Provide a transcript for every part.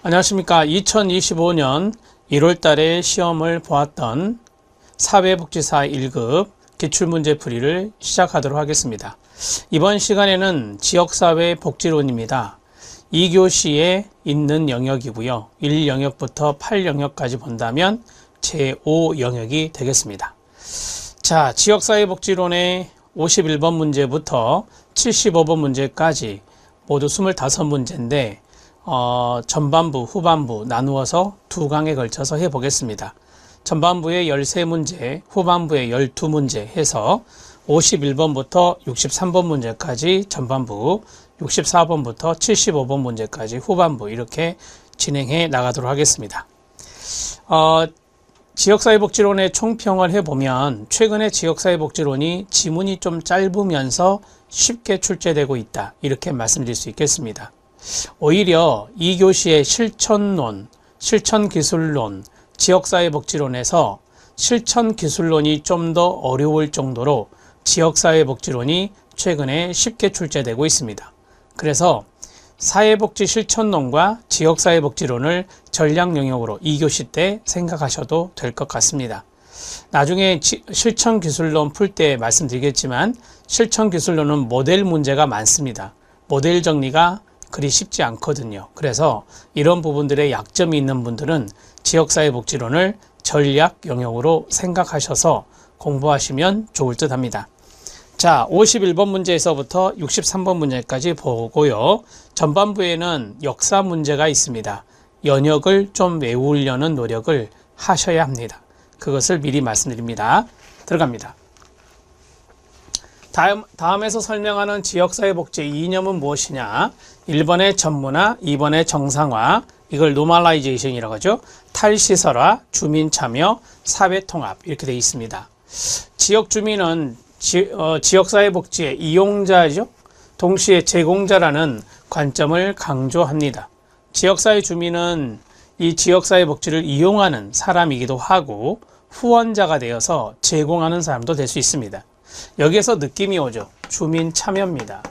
안녕하십니까. 2025년 1월 달에 시험을 보았던 사회복지사 1급 기출문제 풀이를 시작하도록 하겠습니다. 이번 시간에는 지역사회 복지론입니다. 2교시에 있는 영역이고요. 1영역부터 8영역까지 본다면 제5영역이 되겠습니다. 자, 지역사회 복지론의 51번 문제부터 75번 문제까지 모두 25문제인데 어, 전반부, 후반부 나누어서 두 강에 걸쳐서 해보겠습니다. 전반부에 13문제, 후반부에 12문제 해서 51번부터 63번 문제까지 전반부, 64번부터 75번 문제까지 후반부 이렇게 진행해 나가도록 하겠습니다. 어, 지역사회복지론의 총평을 해보면 최근에 지역사회복지론이 지문이 좀 짧으면서 쉽게 출제되고 있다. 이렇게 말씀드릴 수 있겠습니다. 오히려 2교시의 실천론, 실천기술론, 지역사회 복지론에서 실천기술론이 좀 더 어려울 정도로 지역사회 복지론이 최근에 쉽게 출제되고 있습니다. 그래서 사회복지 실천론과 지역사회복지론을 전략 영역으로 2교시 때 생각하셔도 될 것 같습니다. 나중에 실천기술론 풀 때 말씀드리겠지만 실천기술론은 모델 문제가 많습니다. 모델 정리가 그리 쉽지 않거든요. 그래서 이런 부분들의 약점이 있는 분들은 지역사회복지론을 전략 영역으로 생각하셔서 공부하시면 좋을 듯 합니다. 자, 51번 문제에서부터 63번 문제까지 보고요. 전반부에는 역사 문제가 있습니다. 연역을 좀 외우려는 노력을 하셔야 합니다. 그것을 미리 말씀드립니다. 들어갑니다. 다음, 다음에서 설명하는 지역사회복지 이념은 무엇이냐? 1번의 전문화, 2번의 정상화, 이걸 노멀라이제이션이라고 하죠. 탈시설화, 주민참여, 사회통합 이렇게 되어 있습니다. 지역 주민은 지, 어, 지역사회복지의 이용자죠. 동시에 제공자라는 관점을 강조합니다. 지역사회 주민은 이 지역사회 복지를 이용하는 사람이기도 하고 후원자가 되어서 제공하는 사람도 될 수 있습니다. 여기에서 느낌이 오죠. 주민 참여입니다.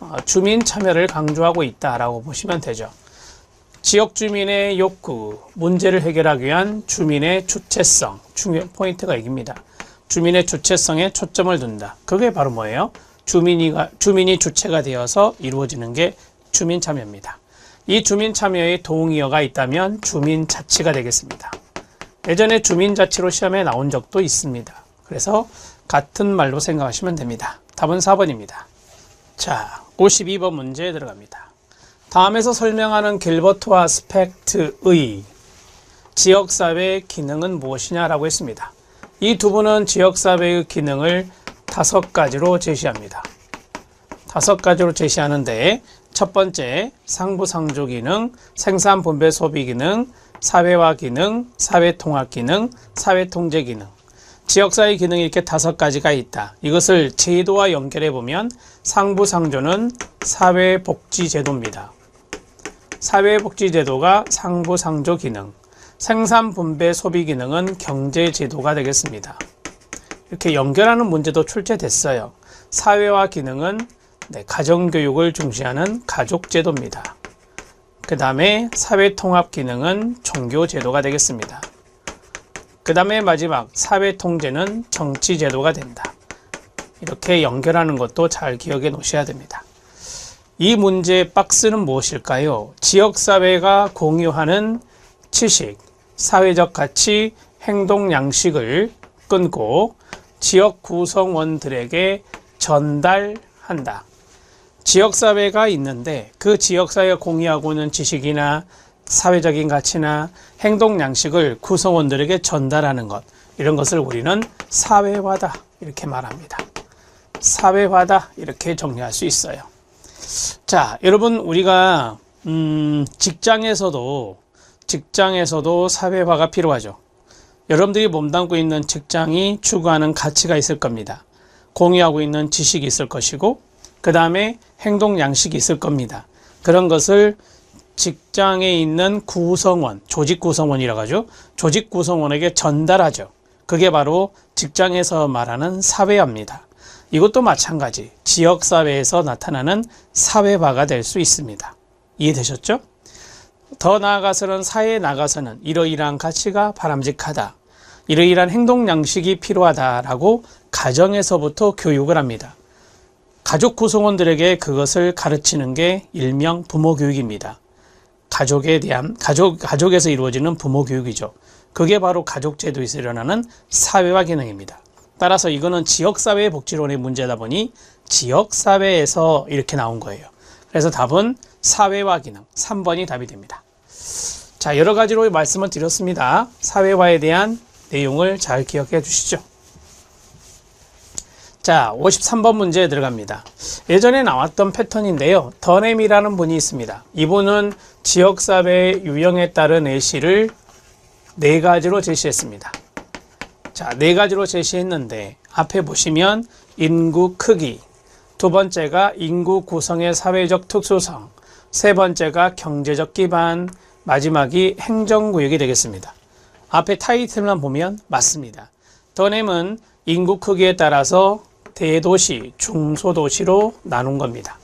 어, 주민 참여를 강조하고 있다라고 보시면 되죠. 지역 주민의 욕구, 문제를 해결하기 위한 주민의 주체성, 중요 포인트가 여기입니다. 주민의 주체성에 초점을 둔다. 그게 바로 뭐예요? 주민이, 주민이 주체가 되어서 이루어지는 게 주민 참여입니다. 이 주민 참여의 동의어가 있다면 주민 자치가 되겠습니다. 예전에 주민 자치로 시험에 나온 적도 있습니다. 그래서 같은 말로 생각하시면 됩니다. 답은 4번입니다. 자, 52번 문제에 들어갑니다. 다음에서 설명하는 길버트와 스펙트의 지역사회 기능은 무엇이냐라고 했습니다. 이 두 분은 지역사회의 기능을 다섯 가지로 제시합니다. 다섯 가지로 제시하는데 첫 번째 상부상조 기능, 생산 분배 소비 기능, 사회화 기능, 사회통합 기능, 사회통제 기능 지역사회 기능이 이렇게 다섯 가지가 있다. 이것을 제도와 연결해 보면 상부상조는 사회복지제도입니다. 사회복지제도가 상부상조 기능, 생산분배 소비 기능은 경제제도가 되겠습니다. 이렇게 연결하는 문제도 출제됐어요. 사회화 기능은 네, 가정교육을 중시하는 가족제도입니다. 그 다음에 사회통합 기능은 종교제도가 되겠습니다. 그 다음에 마지막 사회통제는 정치제도가 된다. 이렇게 연결하는 것도 잘 기억해 놓으셔야 됩니다. 이 문제의 박스는 무엇일까요? 지역사회가 공유하는 지식, 사회적 가치, 행동 양식을 끊고 지역 구성원들에게 전달한다. 지역사회가 있는데 그 지역사회가 공유하고 있는 지식이나 사회적인 가치나 행동 양식을 구성원들에게 전달하는 것 이런 것을 우리는 사회화다 이렇게 말합니다. 사회화다 이렇게 정리할 수 있어요. 자, 여러분 우리가 음, 직장에서도 직장에서도 사회화가 필요하죠. 여러분들이 몸담고 있는 직장이 추구하는 가치가 있을 겁니다. 공유하고 있는 지식이 있을 것이고 그 다음에 행동 양식이 있을 겁니다. 그런 것을 직장에 있는 구성원, 조직 구성원이라고 하죠. 조직 구성원에게 전달하죠. 그게 바로 직장에서 말하는 사회화입니다. 이것도 마찬가지 지역사회에서 나타나는 사회화가 될 수 있습니다. 이해되셨죠? 더 나아가서는 사회에 나가서는 이러이러한 가치가 바람직하다. 이러이러한 행동 양식이 필요하다라고 가정에서부터 교육을 합니다. 가족 구성원들에게 그것을 가르치는 게 일명 부모 교육입니다. 가족에 대한 가족 가족에서 이루어지는 부모 교육이죠. 그게 바로 가족 제도에서 일어나는 사회화 기능입니다. 따라서 이거는 지역 사회 복지론의 문제다 보니 지역 사회에서 이렇게 나온 거예요. 그래서 답은 사회화 기능 3번이 답이 됩니다. 자, 여러 가지로 말씀을 드렸습니다. 사회화에 대한 내용을 잘 기억해 주시죠. 자, 53번 문제에 들어갑니다. 예전에 나왔던 패턴인데요. 더넴이라는 분이 있습니다. 이분은 지역사회의 유형에 따른 예시를 네 가지로 제시했습니다. 자, 네 가지로 제시했는데 앞에 보시면 인구 크기, 두 번째가 인구 구성의 사회적 특수성, 세 번째가 경제적 기반, 마지막이 행정구역이 되겠습니다. 앞에 타이틀만 보면 맞습니다. 더넴은 인구 크기에 따라서 대도시, 중소도시로 나눈 겁니다.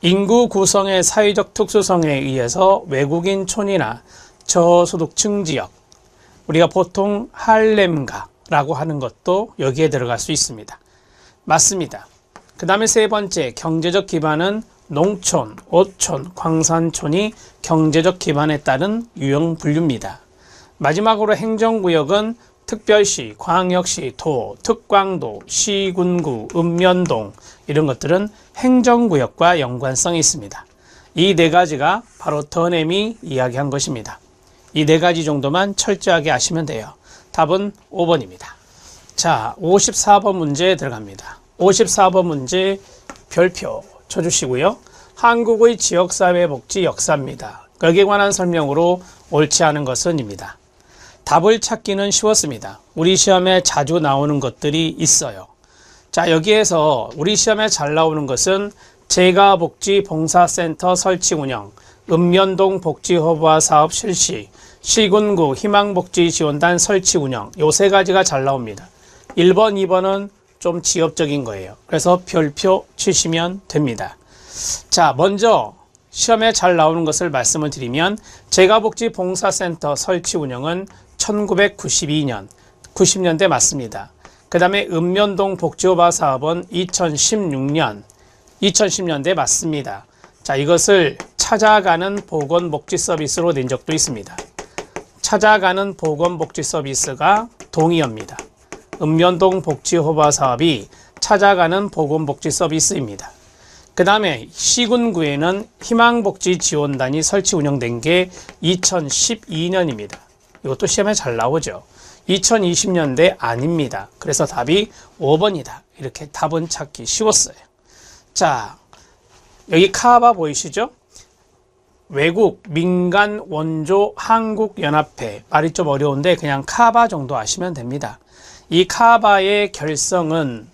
인구 구성의 사회적 특수성에 의해서 외국인촌이나 저소득층 지역, 우리가 보통 할렘가라고 하는 것도 여기에 들어갈 수 있습니다. 맞습니다. 그 다음에 세 번째, 경제적 기반은 농촌, 어촌, 광산촌이 경제적 기반에 따른 유형 분류입니다. 마지막으로 행정구역은 특별시, 광역시, 도, 특광도, 시군구, 읍면동 이런 것들은 행정구역과 연관성이 있습니다. 이 네 가지가 바로 더넴이 이야기한 것입니다. 이 네 가지 정도만 철저하게 아시면 돼요. 답은 5번입니다. 자, 54번 문제 들어갑니다. 54번 문제 별표 쳐주시고요. 한국의 지역사회 복지 역사입니다. 거기에 관한 설명으로 옳지 않은 것은입니다. 답을 찾기는 쉬웠습니다. 우리 시험에 자주 나오는 것들이 있어요. 자, 여기에서 우리 시험에 잘 나오는 것은 재가복지봉사센터 설치 운영, 읍면동 복지허브화 사업 실시, 시군구 희망복지지원단 설치 운영, 요 세 가지가 잘 나옵니다. 1번, 2번은 좀 지엽적인 거예요. 그래서 별표 치시면 됩니다. 자, 먼저 시험에 잘 나오는 것을 말씀을 드리면 재가복지봉사센터 설치 운영은 1992년, 90년대 맞습니다. 그 다음에 읍면동 복지호바 사업은 2016년, 2010년대 맞습니다. 자, 이것을 찾아가는 보건복지 서비스로 낸 적도 있습니다. 찾아가는 보건복지 서비스가 동의어입니다. 읍면동 복지호바 사업이 찾아가는 보건복지 서비스입니다. 그 다음에 시군구에는 희망복지 지원단이 설치 운영된 게 2012년입니다. 이것도 시험에 잘 나오죠. 2020년대 아닙니다. 그래서 답이 5번이다. 이렇게 답은 찾기 쉬웠어요. 자, 여기 카바 보이시죠? 외국 민간 원조 한국연합회 말이 좀 어려운데 그냥 카바 정도 아시면 됩니다. 이 카바의 결성은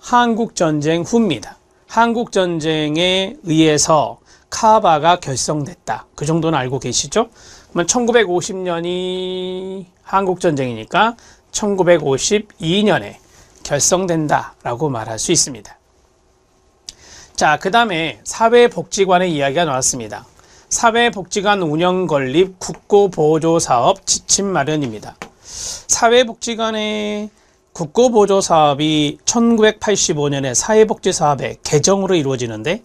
한국전쟁 후입니다. 한국전쟁에 의해서 카바가 결성됐다. 그 정도는 알고 계시죠? 그러면 1950년이 한국전쟁이니까 1952년에 결성된다라고 말할 수 있습니다. 자, 그 다음에 사회복지관의 이야기가 나왔습니다. 사회복지관 운영 건립 국고보조 사업 지침 마련입니다. 사회복지관의 국고보조 사업이 1985년에 사회복지 사업의 개정으로 이루어지는데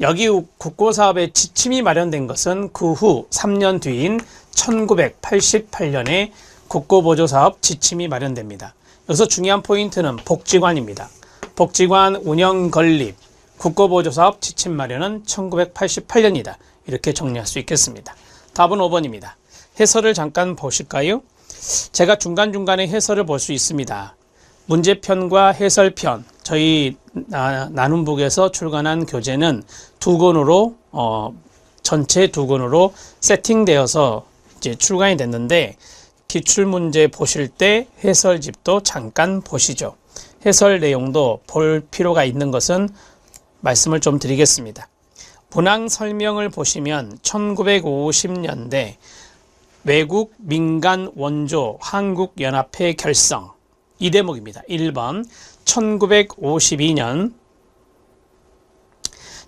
여기 국고사업의 지침이 마련된 것은 그 후 3년 뒤인 1988년에 국고보조사업 지침이 마련됩니다. 여기서 중요한 포인트는 복지관입니다. 복지관 운영 건립, 국고보조사업 지침 마련은 1988년이다. 이렇게 정리할 수 있겠습니다. 답은 5번입니다. 해설을 잠깐 보실까요? 제가 중간중간에 해설을 볼 수 있습니다. 문제편과 해설편, 저희 나눔북에서 출간한 교재는 두 권으로 어, 전체 두 권으로 세팅되어서 이제 출간이 됐는데 기출 문제 보실 때 해설집도 잠깐 보시죠. 해설 내용도 볼 필요가 있는 것은 말씀을 좀 드리겠습니다. 분황 설명을 보시면 1950년대 외국 민간 원조 한국연합회 결성 이 대목입니다. 1번 1952년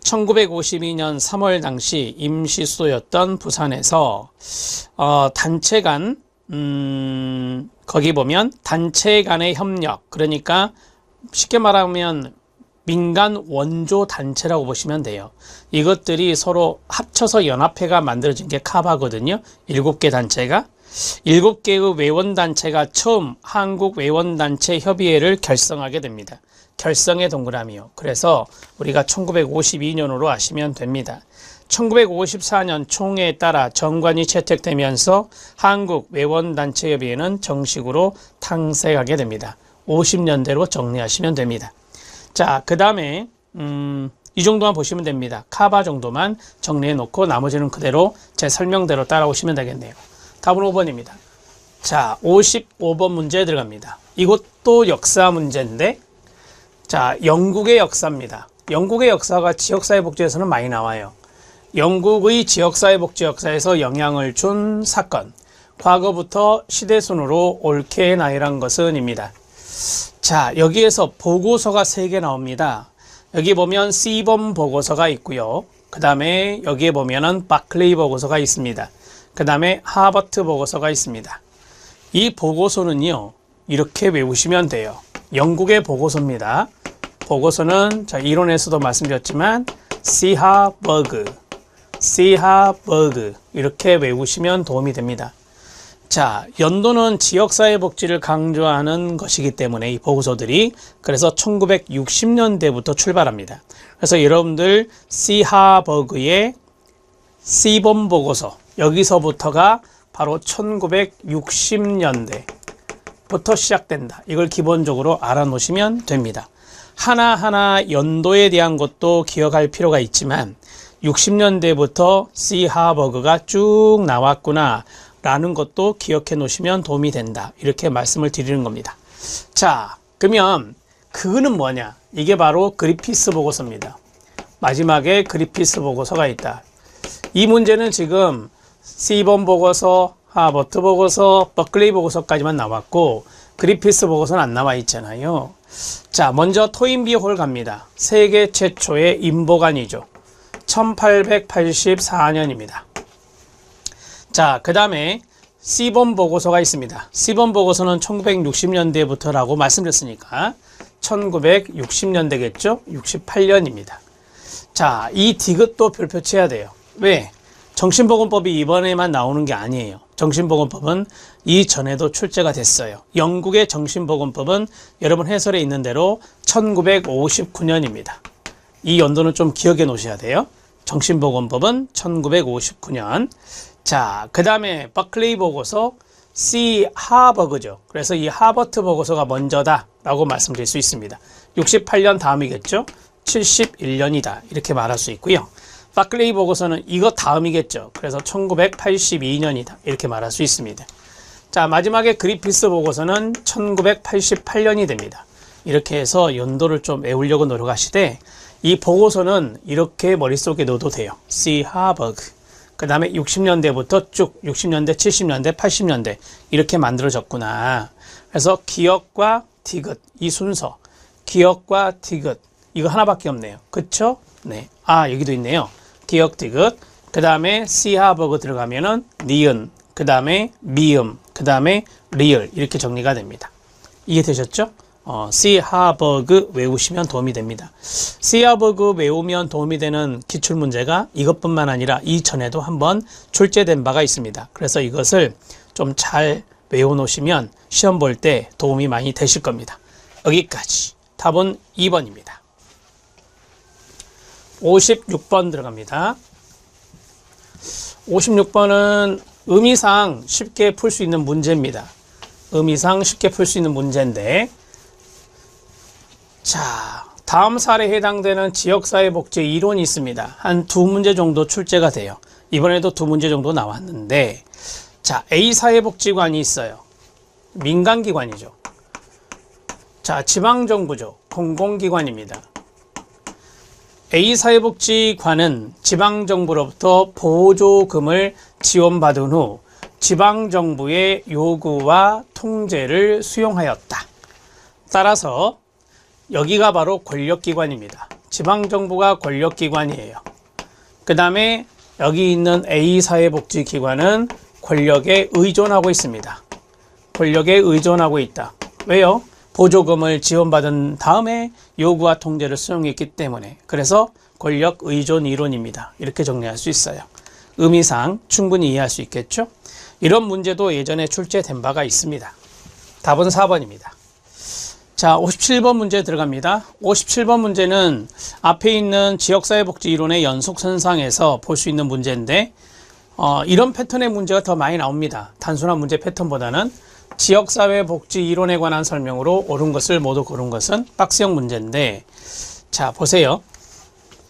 1952년 3월 당시 임시 수도였던 부산에서 어, 단체 간 음, 거기 보면 단체 간의 협력 그러니까 쉽게 말하면 민간 원조 단체라고 보시면 돼요. 이것들이 서로 합쳐서 연합회가 만들어진 게 카바거든요. 일곱 개 단체가 일곱 개의 외원 단체가 처음 한국 외원 단체 협의회를 결성하게 됩니다. 결성의 동그라미요. 그래서 우리가 1952년으로 아시면 됩니다. 1954년 총회에 따라 정관이 채택되면서 한국 외원단체협의회는 정식으로 탄생하게 됩니다. 50년대로 정리하시면 됩니다. 자, 그 다음에 음, 이 정도만 보시면 됩니다. 카바 정도만 정리해 놓고 나머지는 그대로 제 설명대로 따라오시면 되겠네요. 답은 5번입니다. 자, 55번 문제 들어갑니다. 이것도 역사 문제인데 자, 영국의 역사입니다. 영국의 역사가 지역사회 복지에서는 많이 나와요. 영국의 지역사회 복지 역사에서 영향을 준 사건. 과거부터 시대순으로 옳게 나열한 것은입니다. 자, 여기에서 보고서가 3개 나옵니다. 여기 보면 C본 보고서가 있고요. 그 다음에 여기에 보면은 바클레이 보고서가 있습니다. 그 다음에 하버트 보고서가 있습니다. 이 보고서는요, 이렇게 외우시면 돼요. 영국의 보고서입니다. 보고서는 자, 이론에서도 말씀드렸지만 시하버그, 시하버그 이렇게 외우시면 도움이 됩니다. 자, 연도는 지역사회 복지를 강조하는 것이기 때문에 이 보고서들이 그래서 1960년대부터 출발합니다. 그래서 여러분들 시하버그의 시본 보고서 여기서부터가 바로 1960년대부터 시작된다. 이걸 기본적으로 알아놓으시면 됩니다. 하나하나 연도에 대한 것도 기억할 필요가 있지만 60년대부터 시하버그가 쭉 나왔구나 라는 것도 기억해 놓으시면 도움이 된다. 이렇게 말씀을 드리는 겁니다. 자, 그러면 그거는 뭐냐? 이게 바로 그리피스 보고서입니다. 마지막에 그리피스 보고서가 있다. 이 문제는 지금 시본 보고서, 하버트 보고서, 버클리 보고서까지만 나왔고 그리피스 보고서는 안 나와 있잖아요. 자, 먼저 토인비 홀 갑니다. 세계 최초의 인보관이죠. 1884년입니다. 자, 그 다음에 C본 보고서가 있습니다. C본 보고서는 1960년대부터라고 말씀드렸으니까 1960년대겠죠? 68년입니다. 자, 이 디귿도 별표치해야 돼요. 왜? 정신보건법이 이번에만 나오는 게 아니에요. 정신보건법은 이전에도 출제가 됐어요. 영국의 정신보건법은 여러분 해설에 있는 대로 1959년입니다. 이 연도는 좀 기억해 놓으셔야 돼요. 정신보건법은 1959년. 자, 그 다음에 버클레이 보고서 C 하버그죠. 그래서 이 하버트 보고서가 먼저다라고 말씀드릴 수 있습니다. 68년 다음이겠죠. 71년이다. 이렇게 말할 수 있고요. 바클레이 보고서는 이거 다음이겠죠. 그래서 1982년이다. 이렇게 말할 수 있습니다. 자, 마지막에 그리피스 보고서는 1988년이 됩니다. 이렇게 해서 연도를 좀 외우려고 노력하시되 이 보고서는 이렇게 머릿속에 넣어도 돼요. C 하버그. 그 다음에 60년대부터 쭉 60년대, 70년대, 80년대 이렇게 만들어졌구나. 그래서 기억과 디귿 이 순서. 기억과 디귿 이거 하나밖에 없네요. 그쵸? 네. 아 여기도 있네요. 기억 디귿. 그 다음에 C 하버그 들어가면은 니은. 그 다음에 미음. 그 다음에 리을 이렇게 정리가 됩니다. 이해되셨죠? 어, 시하버그 외우시면 도움이 됩니다. 시하버그 외우면 도움이 되는 기출 문제가 이것뿐만 아니라 이전에도 한번 출제된 바가 있습니다. 그래서 이것을 좀 잘 외워 놓으시면 시험 볼 때 도움이 많이 되실 겁니다. 여기까지. 답은 2번입니다. 56번 들어갑니다. 56번은 의미상 쉽게 풀 수 있는 문제입니다. 의미상 쉽게 풀 수 있는 문제인데 자, 다음 사례에 해당되는 지역사회복지 이론이 있습니다. 한 두 문제 정도 출제가 돼요. 이번에도 두 문제 정도 나왔는데, 자, A사회복지관이 있어요. 민간기관이죠. 자, 지방정부죠. 공공기관입니다. A사회복지관은 지방정부로부터 보조금을 지원받은 후 지방정부의 요구와 통제를 수용하였다. 따라서 여기가 바로 권력기관입니다. 지방정부가 권력기관이에요. 그 다음에 여기 있는 A 사회복지기관은 권력에 의존하고 있습니다. 권력에 의존하고 있다. 왜요? 보조금을 지원받은 다음에 요구와 통제를 수용했기 때문에 그래서 권력 의존 이론입니다. 이렇게 정리할 수 있어요. 의미상 충분히 이해할 수 있겠죠? 이런 문제도 예전에 출제된 바가 있습니다. 답은 4번입니다. 자, 57번 문제 들어갑니다. 57번 문제는 앞에 있는 지역사회복지 이론의 연속선상에서 볼 수 있는 문제인데, 어, 이런 패턴의 문제가 더 많이 나옵니다. 단순한 문제 패턴보다는 지역사회 복지 이론에 관한 설명으로 옳은 것을 모두 고른 것은 박스형 문제인데, 자, 보세요.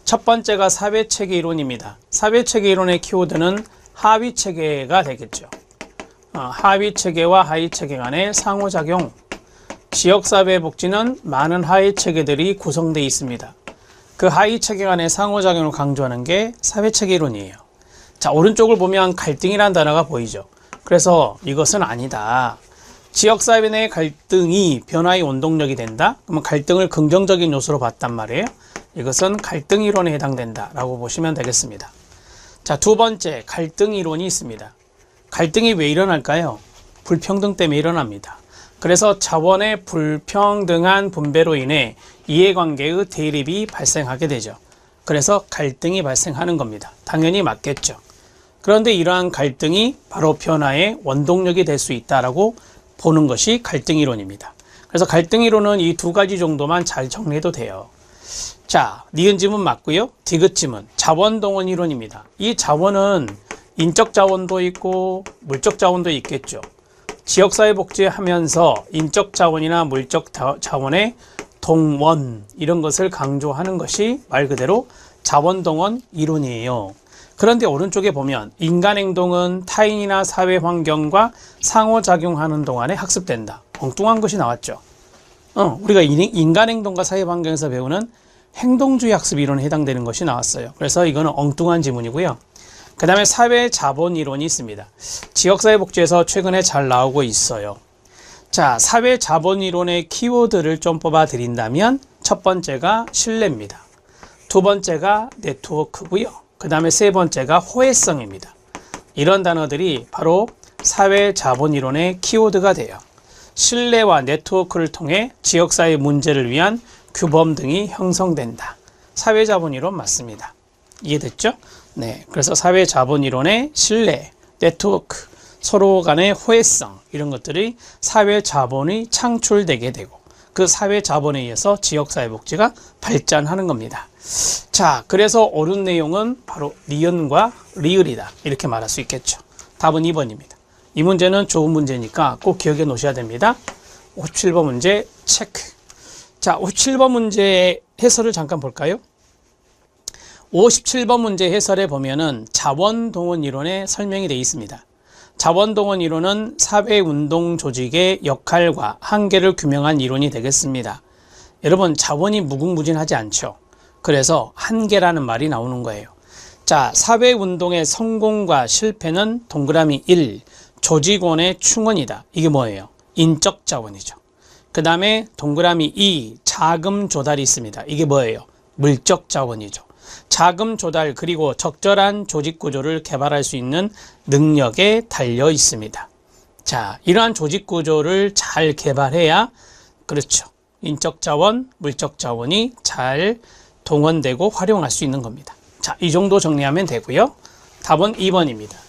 첫 번째가 사회체계 이론입니다. 사회체계 이론의 키워드는 하위체계가 되겠죠. 어, 하위체계와 하위체계 간의 상호작용, 지역사회 복지는 많은 하위체계들이 구성되어 있습니다. 그 하위체계 간의 상호작용을 강조하는 게 사회체계 이론이에요. 자, 오른쪽을 보면 갈등이라는 단어가 보이죠. 그래서 이것은 아니다. 지역 사회 내 갈등이 변화의 원동력이 된다? 그러면 갈등을 긍정적인 요소로 봤단 말이에요. 이것은 갈등 이론에 해당된다라고 보시면 되겠습니다. 자, 두 번째, 갈등 이론이 있습니다. 갈등이 왜 일어날까요? 불평등 때문에 일어납니다. 그래서 자원의 불평등한 분배로 인해 이해관계의 대립이 발생하게 되죠. 그래서 갈등이 발생하는 겁니다. 당연히 맞겠죠. 그런데 이러한 갈등이 바로 변화의 원동력이 될 수 있다라고 보는 것이 갈등 이론입니다. 그래서 갈등 이론은 이 두 가지 정도만 잘 정리해도 돼요. 자, 니은지문 맞고요. 디귿지문 자원동원 이론입니다. 이 자원은 인적 자원도 있고 물적 자원도 있겠죠. 지역사회 복지하면서 인적 자원이나 물적 자- 자원의 동원 이런 것을 강조하는 것이 말 그대로 자원동원 이론이에요. 그런데 오른쪽에 보면 인간 행동은 타인이나 사회 환경과 상호작용하는 동안에 학습된다. 엉뚱한 것이 나왔죠. 어, 우리가 인- 인간 행동과 사회 환경에서 배우는 행동주의 학습 이론에 해당되는 것이 나왔어요. 그래서 이거는 엉뚱한 지문이고요. 그 다음에 사회 자본 이론이 있습니다. 지역사회 복지에서 최근에 잘 나오고 있어요. 자, 사회 자본 이론의 키워드를 좀 뽑아 드린다면 첫 번째가 신뢰입니다. 두 번째가 네트워크고요. 그 다음에 세 번째가 호혜성입니다. 이런 단어들이 바로 사회 자본 이론의 키워드가 돼요. 신뢰와 네트워크를 통해 지역사회 문제를 위한 규범 등이 형성된다. 사회 자본 이론 맞습니다. 이해됐죠? 네. 그래서 사회 자본 이론의 신뢰, 네트워크, 서로 간의 호혜성 이런 것들이 사회 자본이 창출되게 되고 그 사회 자본에 의해서 지역 사회 복지가 발전하는 겁니다. 자, 그래서 옳은 내용은 바로 니은과 리을이다. 이렇게 말할 수 있겠죠. 답은 2번입니다. 이 문제는 좋은 문제니까 꼭 기억해 놓으셔야 됩니다. 57번 문제 체크. 자, 57번 문제의 해설을 잠깐 볼까요? 57번 문제 해설에 보면은 자원 동원 이론에 설명이 되어 있습니다. 자원동원 이론은 사회운동 조직의 역할과 한계를 규명한 이론이 되겠습니다. 여러분, 자원이 무궁무진하지 않죠? 그래서 한계라는 말이 나오는 거예요. 자, 사회운동의 성공과 실패는 동그라미 1, 조직원의 충원이다. 이게 뭐예요? 인적 자원이죠. 그 다음에 동그라미 2, 자금 조달이 있습니다. 이게 뭐예요? 물적 자원이죠. 자금 조달 그리고 적절한 조직 구조를 개발할 수 있는 능력에 달려 있습니다. 자, 이러한 조직 구조를 잘 개발해야 그렇죠. 인적 자원, 물적 자원이 잘 동원되고 활용할 수 있는 겁니다. 자, 이 정도 정리하면 되고요. 답은 2번입니다.